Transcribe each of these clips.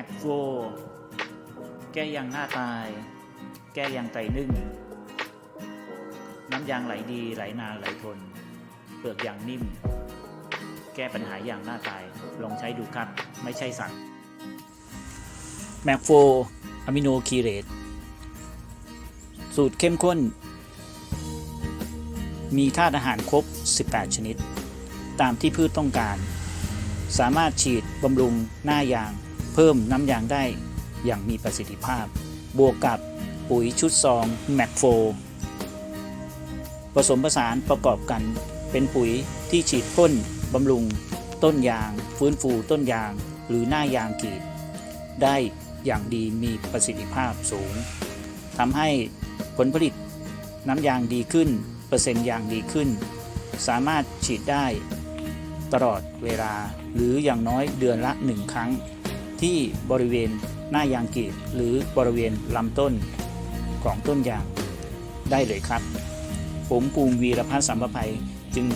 ม็กโฟแก้ยางหน้าตาย แก้ยางไตนึ่ง น้ำยางไหลดีไหลนานไหลทน เปลือกยางนิ่ม แก้ปัญหายางหน้าตาย ลองใช้ดูครับไม่ใช่สัตว์แมกโฟอะมิโนคีเรตสูตรเข้มข้น มีธาตุอาหารครบ 18 ชนิด ตามที่พืชต้องการ สามารถฉีดบำรุงหน้ายาง พิ่มน้ำยางได้อย่างมีประสิทธิภาพ บวกกับปุ๋ยชุดซองแมกโฟผสมผสานประกอบกันเป็นปุ๋ยที่ฉีดพ่นบำรุง ต้นยาง ฟื้นฟูต้นยาง หรือหน้ายางกีด ได้อย่างดีมีประสิทธิภาพสูงทำให้ผลผลิตน้ำยางดีขึ้น เปอร์เซ็นต์ยางดีขึ้น สามารถฉีดได้ตลอดเวลาหรืออย่างน้อยเดือนละหนึ่งครั้ง ที่บริเวณหน้ายางกีดหรือบริเวณลำต้นของต้นยางได้เลยครับ ผมภูมิวีรพัฒน์สัมปภัยจึง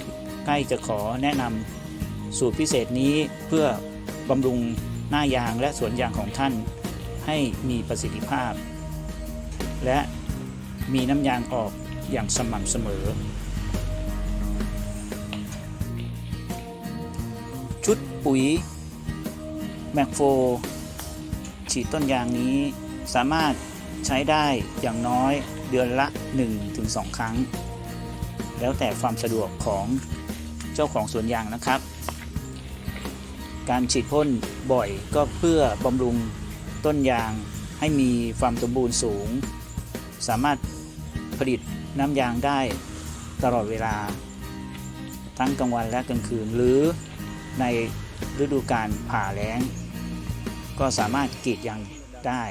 ใกล้จะขอแนะนำสูตรพิเศษนี้เพื่อบำรุงหน้ายางและสวนยางของท่าน ให้มีประสิทธิภาพ และมีน้ำยางออกอย่างสม่ำเสมอ ชุดปุ๋ย แมกโฟฉีดต้นยางนี้สามารถใช้ได้อย่างน้อยเดือนละ 1-2 ครั้ง แล้วแต่ความสะดวกของเจ้าของสวนยางนะครับ การฉีดพ่นบ่อยก็เพื่อบำรุงต้นยางให้มีความสมบูรณ์สูง สามารถผลิตน้ำยางได้ตลอดเวลา ทั้งกลางวันและกลางคืนหรือในฤดูการผ่าแล้ง ก็สามารถกรีดยางได้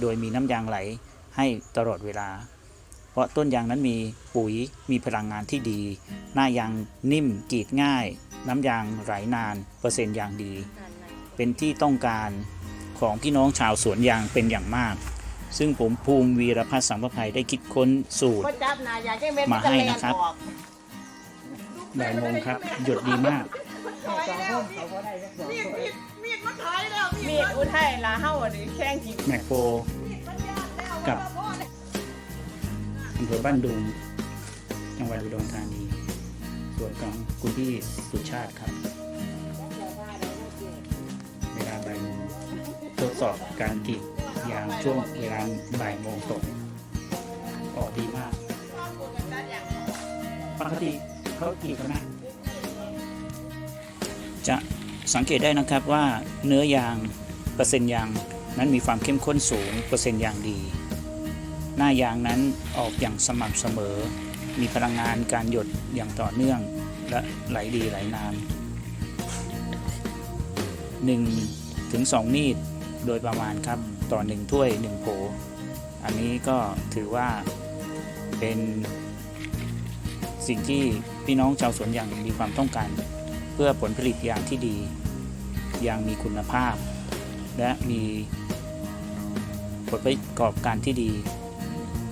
โดยมีน้ำยางไหลให้ตลอดเวลา เพราะต้นยางนั้นมีปุ๋ยมีพลังงานที่ดี หน้ายางนิ่มกรีดง่าย น้ำยางไหลนาน เปอร์เซ็นต์ยางดี เป็นที่ต้องการของพี่น้องชาวสวนยางเป็นอย่างมาก ซึ่งผมภูมิวีรพัฒน์สังประภัยได้คิดค้นสูตรก็จับนายาแจ้งเม็ดมาให้นะครับบ่ายโมงครับ หยดดีมาก แล้วมีดอุทัยลาเฮาอันนี้แข้งกินแมคโครกับอำเภอบ้านดุง จังหวัดอุดรธานี ส่วนของคุณพี่สุชาติครับ เวลาบ่ายโมงทดสอบการกรีดยางช่วงเวลาบ่ายโมงตรงออกดีมาก ปกติเขากรีดกันนะจะสังเกตได้นะครับว่าเนื้อยาง ปอร์เซ็นต์ยางนั้นมีความเข้มข้นสูงเปอร์เซ็นต์ยางดี หน้ายางนั้นออกอย่างสม่ำเสมอ มีพลังงานการหยดอย่างต่อเนื่อง และไหลดีไหลนาน 1 ถึง 2 มีดโดยประมาณครับต่อ 1 ถ้วย 1 โผ อันนี้ก็ถือว่าเป็นสิ่งที่พี่น้องชาวสวนยางมีความต้องการ เพื่อผลผลิตยางที่ดียางมีคุณภาพ และมีผลประกอบการที่ดี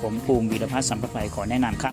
ผมภูมิวีรพัฒน์สัมประภัยขอแนะนำครับ